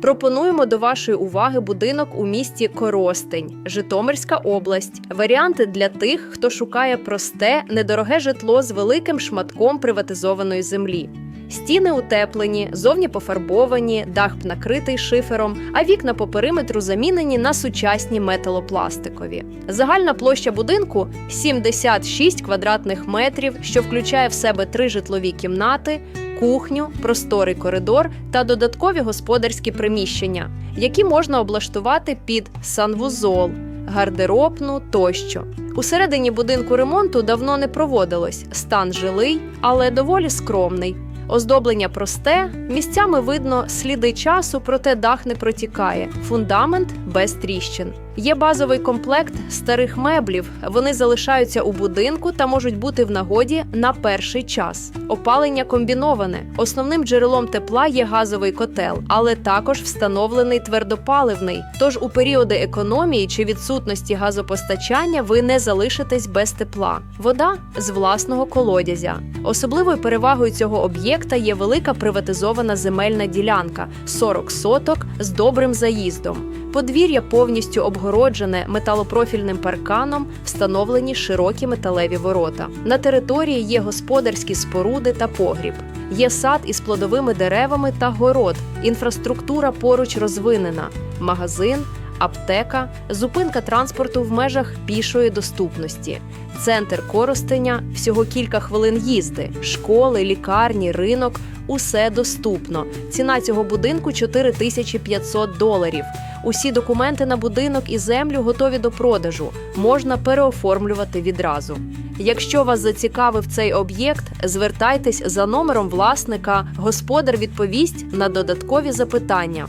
Пропонуємо до вашої уваги будинок у місті Коростень, Житомирська область. Варіанти для тих, хто шукає просте, недороге житло з великим шматком приватизованої землі. Стіни утеплені, зовні пофарбовані, дах накритий шифером, а вікна по периметру замінені на сучасні металопластикові. Загальна площа будинку 76 квадратних метрів, що включає в себе три житлові кімнати, кухню, просторий коридор та додаткові господарські приміщення, які можна облаштувати під санвузол, гардеробну тощо. Усередині будинку ремонту давно не проводилось. Стан жилий, але доволі скромний. Оздоблення просте, місцями видно сліди часу, проте дах не протікає. Фундамент без тріщин. Є базовий комплект старих меблів. Вони залишаються у будинку та можуть бути в нагоді на перший час. Опалення комбіноване. Основним джерелом тепла є газовий котел, але також встановлений твердопаливний. Тож у періоди економії чи відсутності газопостачання ви не залишитесь без тепла. Вода з власного колодязя. Особливою перевагою цього об'єкта є велика приватизована земельна ділянка 40 соток з добрим заїздом. Подвір'я повністю обгороджене металопрофільним парканом, встановлені широкі металеві ворота. На території є господарські споруди та погріб. Є сад із плодовими деревами та город. Інфраструктура поруч розвинена, магазин, аптека, зупинка транспорту в межах пішої доступності. Центр Коростеня всього кілька хвилин їзди, школи, лікарні, ринок усе доступно. Ціна цього будинку 4500 доларів. Усі документи на будинок і землю готові до продажу. Можна переоформлювати відразу. Якщо вас зацікавив цей об'єкт, звертайтесь за номером власника. Господар відповість на додаткові запитання.